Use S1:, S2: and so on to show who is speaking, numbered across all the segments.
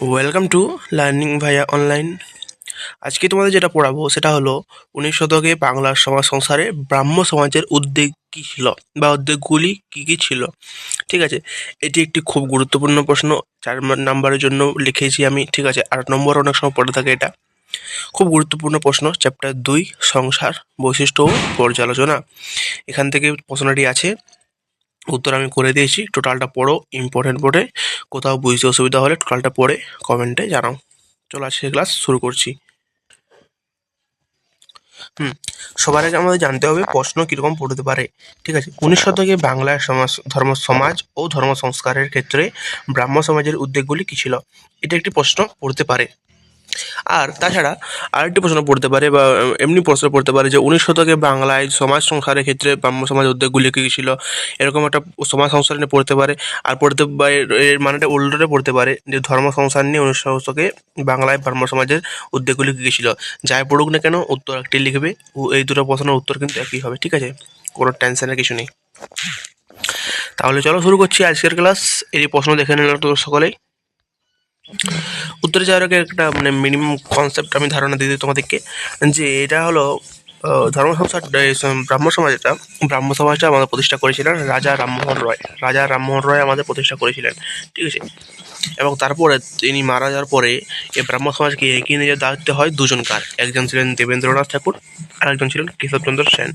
S1: Welcome to learning Bhaiya online আজকে তোমাদের যেটা পড়াবো, সেটা হলো উনিশ শতকে বাংলার সমাজ সংসারে ব্রাহ্ম সমাজের উদ্যোগ কী ছিল বা উদ্যোগগুলি কী কী ছিল? ঠিক আছে? এটি একটি খুব গুরুত্বপূর্ণ প্রশ্ন, চার নাম্বারের জন্য লিখেছি আমি, ঠিক আছে? আট নম্বর অনেক সময় পড়ে থাকে এটা। খুব গুরুত্বপূর্ণ প্রশ্ন চ্যাপ্টার দুই, সংসার বৈশিষ্ট্য ও পর্যালোচনা। এখান থেকে প্রশ্নটি আছে উত্তর আমি করে দিয়েছি। টোটালটা পড়ো ইম্পর্টেন্ট পড়ে কোথাও বুঝতে অসুবিধা হলে টোটালটা পড়ে কমেন্টে জানাও। চলো আজকে ক্লাস শুরু করছি। হুম, সবার আগে আমাদের জানতে হবে প্রশ্ন কীরকম পড়তে পারে। ঠিক আছে? উনিশ শতকে বাংলার সমাজ, ধর্ম, সমাজ ও ধর্ম সংস্কারের ক্ষেত্রে ব্রাহ্ম সমাজের উদ্যোগগুলি কী ছিল? এটা একটি প্রশ্ন পড়তে পারে। আর তাছাড়া আরেকটি প্রশ্ন পড়তে পারে বা এমনি প্রশ্ন পড়তে পারে যে উনিশ শতকে বাংলায় সমাজ সংসারের ক্ষেত্রে ব্রাহ্ম সমাজ উদ্যোগগুলি কী ছিল? এরকম একটা সমাজ সংসার নিয়ে পড়তে পারে। আর পড়তে এর মানেটা উল্টোটা পড়তে পারে যে ধর্ম সংসার নিয়ে উনিশ শতকে বাংলায় ব্রাহ্ম সমাজের উদ্যোগগুলি কী ছিল? যাই পড়ুক না কেন, উত্তর একটি লিখবে। এই দুটো প্রশ্নের উত্তর কিন্তু একই হবে, ঠিক আছে? কোনো টেনশনের কিছু নেই। তাহলে চলো শুরু করছি আজকের ক্লাস। এই প্রশ্ন দেখে নিলাম তো সকলেই। উত্তরে যাওয়ার আগে একটা মানে মিনিমাম কনসেপ্ট আমি ধারণা দিয়ে দিই তোমাদেরকে, যে এটা হলো আহ, ধর্ম সংসার ব্রাহ্ম সমাজ এটা ব্রাহ্ম সমাজটা আমাদের প্রতিষ্ঠা করেছিলেন রাজা রামমোহন রয়। রাজা রামমোহন রয় আমাদের প্রতিষ্ঠা করেছিলেন ঠিক আছে? এবং তারপরে তিনি মারা যাওয়ার পরে এই ব্রাহ্ম সমাজকে এগিয়ে নিয়ে দায়িত্ব হয় দুজনকার। একজন ছিলেন দেবেন্দ্রনাথ ঠাকুর আর একজন ছিলেন কেশবচন্দ্র সেন।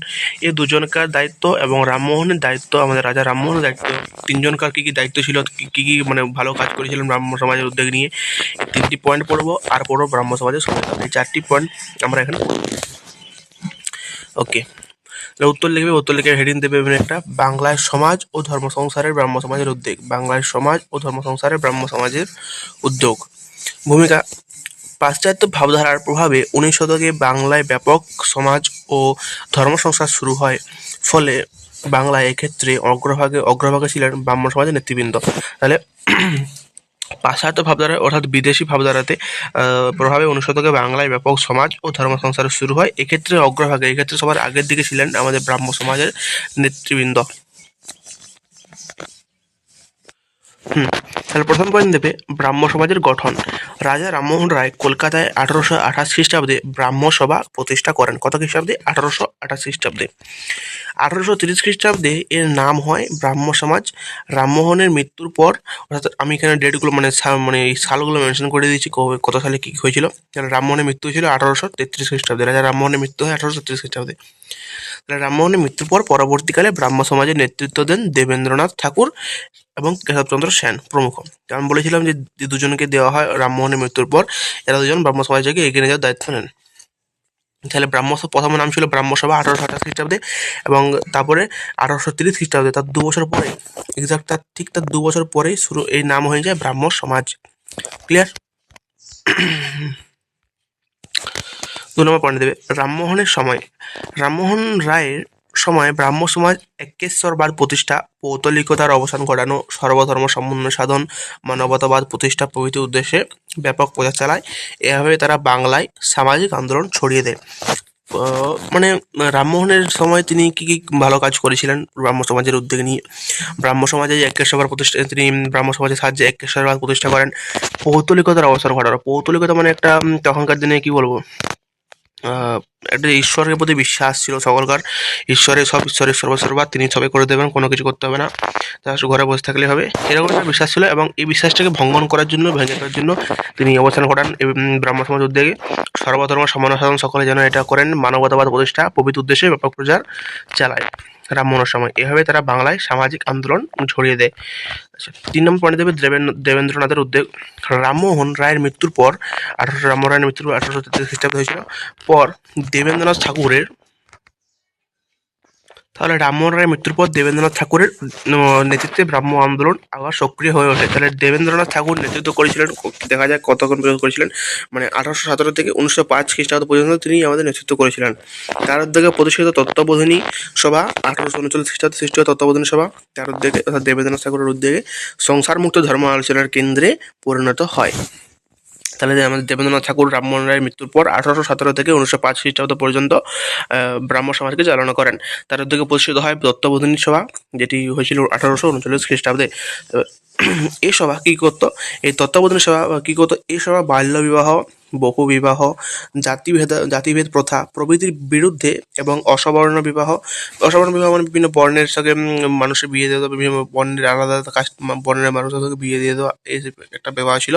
S1: এই দুজনকার দায়িত্ব এবং রামমোহনের দায়িত্ব আমাদের রাজা রামমোহনের দায়িত্ব তিনজনকার কী কী দায়িত্ব ছিল কী কী মানে ভালো কাজ করেছিলেন ব্রাহ্ম সমাজের উদ্যোগ নিয়ে তিনটি পয়েন্ট পড়ব আর পড়ব ব্রাহ্ম সমাজের সমস্যা এই চারটি পয়েন্ট আমরা এখানে ওকে তাহলে উত্তর লিখবে, উত্তর লিখে হেডিং দেবে একটা, বাংলায় সমাজ ও ধর্ম সংসারের ব্রাহ্ম সমাজের উদ্যোগ। বাংলায় সমাজ ও ধর্ম সংসারের ব্রাহ্ম সমাজের উদ্যোগ। ভূমিকা, পাশ্চাত্য ভাবধারার প্রভাবে উনিশ শতকে বাংলায় ব্যাপক সমাজ ও ধর্ম সংস্কার শুরু হয়। ফলে বাংলায় এক্ষেত্রে অগ্রভাগে অগ্রভাগে ছিলেন ব্রাহ্ম সমাজের নেতৃবৃন্দ। তাহলে পাশ্চাত্য ভাবধারা অর্থাৎ বিদেশি ভাবধারাতে প্রভাবে উনিশ শতকে বাংলায় ব্যাপক সমাজ ও ধর্ম সংস্কার শুরু হয়। এক্ষেত্রে অগ্রভাগে, এক্ষেত্রে সবার আগের দিকে ছিলেন আমাদের ব্রাহ্ম সমাজের নেতৃবৃন্দ। হুম, তাহলে প্রথম পয়েন্ট দেবে ব্রাহ্ম সমাজের গঠন। রাজা রামমোহন রায় কলকাতায় আঠারোশো আঠাশ খ্রিস্টাব্দে ব্রাহ্ম সভা প্রতিষ্ঠা করেন। কত খ্রিস্টাব্দে? আঠারোশো আঠাশ খ্রিস্টাব্দে। আঠারোশো তিরিশ খ্রিস্টাব্দে এর নাম হয় ব্রাহ্ম সমাজ। রামমোহনের মৃত্যুর পর, অর্থাৎ আমি এখানে ডেটগুলো মানে মানে এই সালগুলো মেনশন করে দিয়েছি কত সালে কী হয়েছিল। তাহলে রামমোহনের মৃত্যু হয়েছিল আঠারোশো তেত্রিশ খ্রিস্টাব্দে। রাজা রামমোহনের মৃত্যু হয় আঠারোশো তিরিশ খ্রিস্টাব্দে। তাহলে রামমোহনের মৃত্যুর পর পরবর্তীকালে ব্রাহ্ম সমাজের নেতৃত্ব দেন দেবেন্দ্রনাথ ঠাকুর এবং কেশবচন্দ্র সেন প্রমুখ। আমি বলেছিলাম যে দুজনকে দেওয়া হয় রামমোহনের মৃত্যুর পর, এরা দুজন ব্রাহ্ম সমাজকে এগিয়ে যাওয়ার দায়িত্ব নেন। তাহলে ব্রাহ্মসভা, প্রথম নাম ছিল ব্রাহ্মসভা আঠারোশো আঠাশ খ্রিস্টাব্দে এবং তারপরে আঠারোশো তিরিশ খ্রিস্টাব্দে, তার দু বছর পরে এক্সাক্ট তার ঠিক তার দু বছর পরেই শুরু, এই নাম হয়ে যায় ব্রাহ্ম সমাজ। ক্লিয়ার দু নম্বর পয়েন্ট দেবে, রামমোহনের সময়, রামমোহন রায়ের সময় ব্রাহ্ম সমাজ একেশ্বরবাদ প্রতিষ্ঠা পৌতলিকতার অবসান ঘটানো, সর্বধর্ম সমন্বয় সাধন, মানবতাবাদ প্রতিষ্ঠা প্রভৃতি উদ্দেশ্যে ব্যাপক প্রচার চালায়। এভাবে তারা বাংলায় সামাজিক আন্দোলন ছড়িয়ে দেয়। মানে রামমোহনের সময় তিনি কি কি ভালো কাজ করেছিলেন ব্রাহ্ম সমাজের উদ্যোগ নিয়ে? ব্রাহ্ম সমাজে একেশ্বরবাদ প্রতিষ্ঠা, তিনি ব্রাহ্ম সমাজের সাহায্যে একেশ্বরবাদ প্রতিষ্ঠা করেন। পৌতলিকতার অবসর ঘটানো। পৌতলিকতা মানে একটা তখনকার দিনে কি বলব? একটা ঈশ্বরের প্রতি বিশ্বাস ছিল সকলকার। ঈশ্বরের সব ঈশ্বরের সর্বসর্বা, তিনি সবাই করে দেবেন, কোনো কিছু করতে হবে না। জাস্ট ঘরে বসে থাকলে হবে। এরকম একটা বিশ্বাস ছিল এবং এই বিশ্বাসটাকে ভঙ্গন করার জন্য, ভেঙে দেওয়ার জন্য তিনি অবস্থান ঘটান এবং ব্রাহ্ম সমাজ উদ্যোগে। সর্বধর্ম সমান সাধন সকলে যেন এটা করেন। মানবতাবাদ প্রতিষ্ঠা, প্রভৃতি উদ্দেশ্যে ব্যাপক প্রচার চালায়। রামমোহনের মনসাময়। এভাবে তারা বাংলায় সামাজিক আন্দোলন ছড়িয়ে দেয়। তিন নম্বর পয়েন্ট দেবে দেবেন্দ্রনাথের উদ্যোগ। রামমোহন রায়ের মৃত্যুর পর, আঠারোশো, রামমোহন রায়ের মৃত্যুর পর আঠারোশো তেত্রিশ খ্রিস্টাব্দ হয়েছিল। পর দেবেন্দ্রনাথ ঠাকুরের তাহলে রামমোহন রায়ের মৃত্যুর পর দেবেন্দ্রনাথ ঠাকুরের নেতৃত্বে ব্রাহ্ম আন্দোলন আবার সক্রিয় হয়ে ওঠে। তাহলে দেবেন্দ্রনাথ ঠাকুর নেতৃত্ব করেছিলেন দেখা যায় কতক্ষণ পর্যন্ত করেছিলেন মানে আঠারোশো সতেরো থেকে উনিশশো পাঁচ খ্রিস্টাব্দ পর্যন্ত তিনি আমাদের নেতৃত্ব করেছিলেন। তার উদ্যোগে প্রতিষ্ঠিত তত্ত্ববোধিনী সভা, আঠারোশো উনচল্লিশ খ্রিস্টাব্দে সৃষ্টি তত্ত্ববোধিনী সভা, তার উদ্যোগে অর্থাৎ দেবেন্দ্রনাথ ঠাকুরের উদ্যোগে সংসারমুক্ত ধর্ম আলোচনার কেন্দ্রে পরিণত হয়। তাহলে আমাদের দেবেন্দ্রনাথ ঠাকুর রামমোহন রায়ের মৃত্যুর পর আঠারোশো সতেরো থেকে উনিশশো পাঁচ খ্রিস্টাব্দ পর্যন্ত ব্রাহ্ম সমাজকে চালনা করেন। তার উদ্যোগে প্রতিষ্ঠিত হয় দত্তবোধিনী সভা, যেটি হয়েছিল আঠারোশো উনচল্লিশ খ্রিস্টাব্দে। এই সভা কী করতো? এই তত্ত্বাবধানী সভা কী করতো? এই সভা বাল্যবিবাহ বহু বিবাহ, জাতিভেদ জাতিভেদ প্রথা প্রভৃতির বিরুদ্ধে এবং অসবর্ণ বিবাহ। অসবর্ণ বিবাহ মানে বিভিন্ন বর্ণের সঙ্গে মানুষের বিয়ে দিয়ে দেওয়া, বিভিন্ন বর্ণের আলাদা আলাদা বর্ণের মানুষের সঙ্গে বিয়ে দিয়ে দেওয়া, এই একটা বিবাহ ছিল।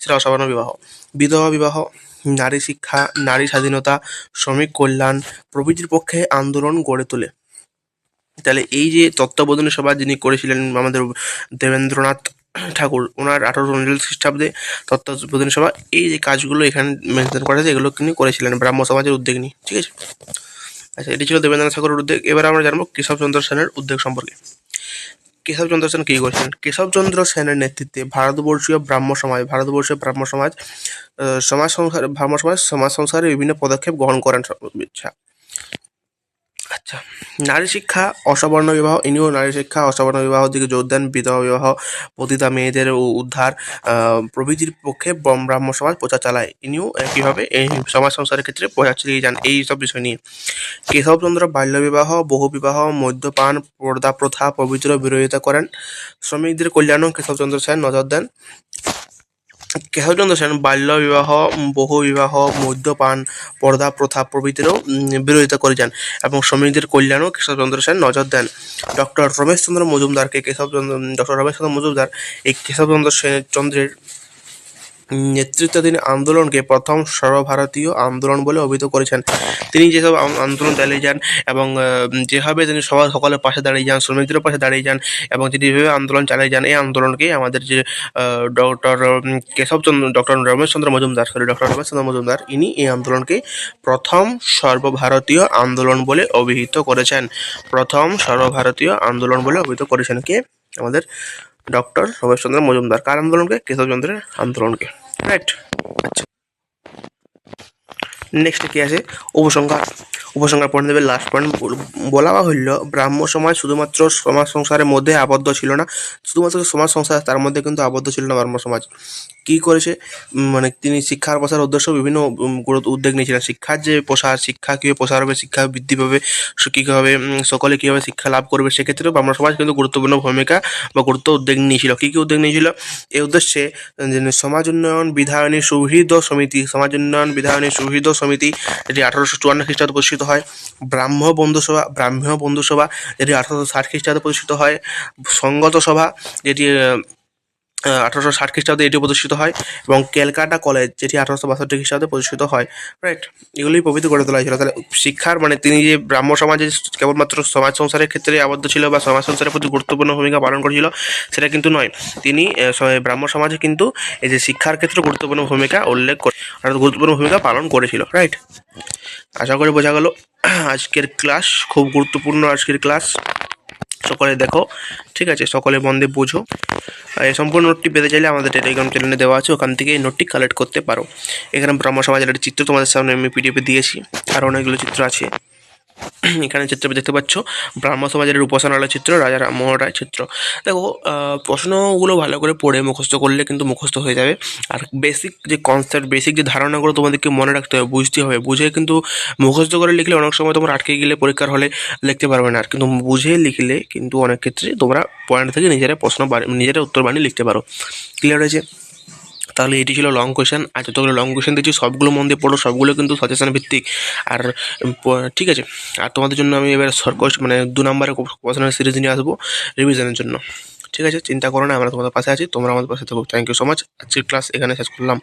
S1: সেটা অসবর্ণ বিবাহ। বিধবা বিবাহ, নারী শিক্ষা, নারী স্বাধীনতা, শ্রমিক কল্যাণ প্রভৃতির পক্ষে আন্দোলন গড়ে তোলে। তাহলে এই যে তত্ত্বাবধানী সভা যিনি করেছিলেন আমাদের দেবেন্দ্রনাথ ঠাকুর, ওনার আঠারোশো উনচল্লিশ খ্রিস্টাব্দে তত্ত্বাবধানী সভা, এই যে কাজগুলো এখানে মেনশন করা এগুলো তিনি করেছিলেন ব্রাহ্ম সমাজের উদ্যোগ নিয়ে, ঠিক আছে? আচ্ছা এটি ছিল দেবেন্দ্রনাথ ঠাকুরের উদ্যোগ। এবার আমরা জানব কেশবচন্দ্র সেনের উদ্যোগ সম্পর্কে। কেশবচন্দ্র সেন কী করেছিলেন? কেশবচন্দ্র সেনের নেতৃত্বে ভারতবর্ষীয় ব্রাহ্ম সমাজ, ভারতবর্ষীয় ব্রাহ্ম সমাজ সমাজ সংসার, ব্রাহ্ম সমাজ সমাজ সংসারে বিভিন্ন পদক্ষেপ গ্রহণ করেন আচ্ছা। নারী শিক্ষা, অসবর্ণ বিবাহ, ইনিও নারী শিক্ষা, অসবর্ণ বিবাহ দিকে জোর দেন বিধবা বিবাহ, পতিতা মেয়েদের উদ্ধার প্রভৃতির পক্ষে ব্রাহ্ম সমাজ প্রচার চালায়। ইনিও একইভাবে এই সমাজ সংসারের ক্ষেত্রে প্রচার চালিয়ে যান এই সব বিষয় নিয়ে। কেশবচন্দ্র বাল্যবিবাহ বহুবিবাহ মদ্যপান, পর্দা প্রথা প্রভৃতির বিরোধিতা করেন। শ্রমিকদের কল্যাণও কেশবচন্দ্র সেন নজর দেন। কেশবচন্দ্র সেন বাল্য বিবাহ বহু বিবাহ, মদ্যপান পর্দা প্রথা প্রভৃতিরও বিরোধিতা করে যান। এবং শ্রমিকদের কল্যাণও কেশবচন্দ্র সেন নজর দেন। ডক্টর রমেশচন্দ্র মজুমদারকে কেশবচন্দ্র ডক্টর রমেশচন্দ্র মজুমদার এই কেশবচন্দ্র সেন চন্দ্রের নেতৃত্বাধীন আন্দোলনকে প্রথম সর্বভারতীয় আন্দোলন বলে অভিহিত করেছেন। তিনি যেসব আন্দোলন চালিয়ে যান এবং যেভাবে তিনি সবার সকলের পাশে দাঁড়িয়ে যান, শ্রমিকদের পাশে দাঁড়িয়ে যান এবং তিনি যেভাবে আন্দোলন চালিয়ে যান, এই আন্দোলনকে আমাদের যে doctor Keshabchandra doctor Rameshchandra Majumdar sorry doctor Rameshchandra Majumdar, ইনি এই আন্দোলনকে প্রথম সর্বভারতীয় আন্দোলন বলে অভিহিত করেছেন। প্রথম সর্বভারতীয় আন্দোলন বলে অভিহিত করেছেন কে? আমাদের ডক্টর রমেশচন্দ্র মজুমদার। কার আন্দোলনকে? কেশবচন্দ্রের আন্দোলনকে। রাইট নেক্সট কি আছে? উপসংহার। উপসংহার পয়েন্ট দেবে লাস্ট পয়েন্ট বলা হইল, ব্রাহ্ম সমাজ শুধুমাত্র সমাজ সংসারের মধ্যে আবদ্ধ ছিল না। শুধুমাত্র সমাজ সংসার, তার মধ্যে কিন্তু আবদ্ধ ছিল না ব্রাহ্ম সমাজ। কি করেছে? মানে তিনি শিক্ষার প্রসার উদ্দেশ্য বিভিন্ন উদ্যোগ নিয়েছিলেন। শিক্ষার যে প্রসার, শিক্ষা কীভাবে প্রসার হবে, শিক্ষা বৃদ্ধি পাবে কীভাবে সকলে কীভাবে শিক্ষা লাভ করবে, সেক্ষেত্রেও ব্রাহ্ম সমাজ কিন্তু গুরুত্বপূর্ণ ভূমিকা বা গুরুত্ব উদ্যোগ নিয়েছিল। কী কী উদ্যোগ নিয়েছিল? এই উদ্দেশ্যে সমাজ উন্নয়ন বিধায়নী সুহৃদ সমিতি, সমাজ উন্নয়ন বিধায়নী সুহৃদ সমিতি, যেটি আঠারোশো চুয়ান্ন খ্রিস্টাব্দে প্রতিষ্ঠিত হয়। ব্রাহ্ম বন্ধুসভা ব্রাহ্ম বন্ধু সভা, যেটি আঠারোশো ষাট খ্রিস্টাব্দে প্রতিষ্ঠিত হয়। সঙ্গত সভা, যেটি আঠারোশো ষাট খ্রিস্টাব্দে এটি প্রতিষ্ঠিত হয় এবং ক্যালকাটা কলেজ, যেটি আঠারোশো বাষট্টি খ্রিস্টাব্দে প্রতিষ্ঠিত হয়। রাইট এগুলি প্রভৃতি গড়ে তোলা হয়েছিল। তাহলে শিক্ষার মানে তিনি যে ব্রাহ্ম সমাজে কেবলমাত্র সমাজ সংসারের ক্ষেত্রে আবদ্ধ ছিল বা সমাজ সংসারের প্রতি গুরুত্বপূর্ণ ভূমিকা পালন করেছিল, সেটা কিন্তু নয়। তিনি ব্রাহ্ম সমাজে কিন্তু এই যে শিক্ষার ক্ষেত্রে গুরুত্বপূর্ণ ভূমিকা উল্লেখ করে, অর্থাৎ গুরুত্বপূর্ণ ভূমিকা পালন করেছিল। রাইট আশা করি বোঝা গেল, আজকের ক্লাস খুব গুরুত্বপূর্ণ আজকের ক্লাস সকলে দেখো, ঠিক আছে? সকলে মন্দে বোঝো। এই সম্পূর্ণ নোটটি পেতে চাইলে আমাদের টেলিগ্রাম চ্যানেলে দেওয়া আছে, ওখান থেকে এই নোটটি কালেক্ট করতে পারো। এখানে ব্রহ্ম সমাজের একটা চিত্র তোমাদের সামনে আমি পিডিএফে দিয়েছি, আর অনেকগুলো চিত্র আছে। এখানে চিত্রে দেখতে পাচ্ছ। ব্রাহ্ম সমাজের উপাসনালয় চিত্র, রাজা রামমোহন রায় চিত্র। দেখো প্রশ্নগুলো ভালো করে পড়ে মুখস্থ করলে কিন্তু মুখস্থ হয়ে যাবে। আর বেসিক যে কনসেপ্ট বেসিক যে ধারণাগুলো তোমাদেরকে মনে রাখতে হবে, বুঝতে হবে। বুঝে কিন্তু মুখস্থ করে লিখলে অনেক সময় তোমরা আটকে গেলে পরীক্ষার হলে লিখতে পারবে না। আর কিন্তু বুঝে লিখলে কিন্তু অনেক ক্ষেত্রে তোমরা পয়েন্ট থেকে নিজেরা প্রশ্ন নিজেরা উত্তর বানিয়ে লিখতে পারো। ক্লিয়ার হয়েছে? তাহলে এটি ছিল লং কোয়েশন আর যতগুলো লং কোয়েশন দিচ্ছি সবগুলো মন দিয়ে পড়ো, সবগুলো কিন্তু সাজেশন ভিত্তিক। আর ঠিক আছে। আর তোমাদের জন্য আমি এবার শর্ট মানে দু নম্বরের কোয়েশনের সিরিজ নিয়ে আসব রিভিশনের জন্য। ঠিক আছে? চিন্তা করো না, আমরা তোমাদের পাশে আছি, তোমরা আমাদের পাশে থাকো। থ্যাংক ইউ সো মাচ আজকের ক্লাস এখানে শেষ করলাম।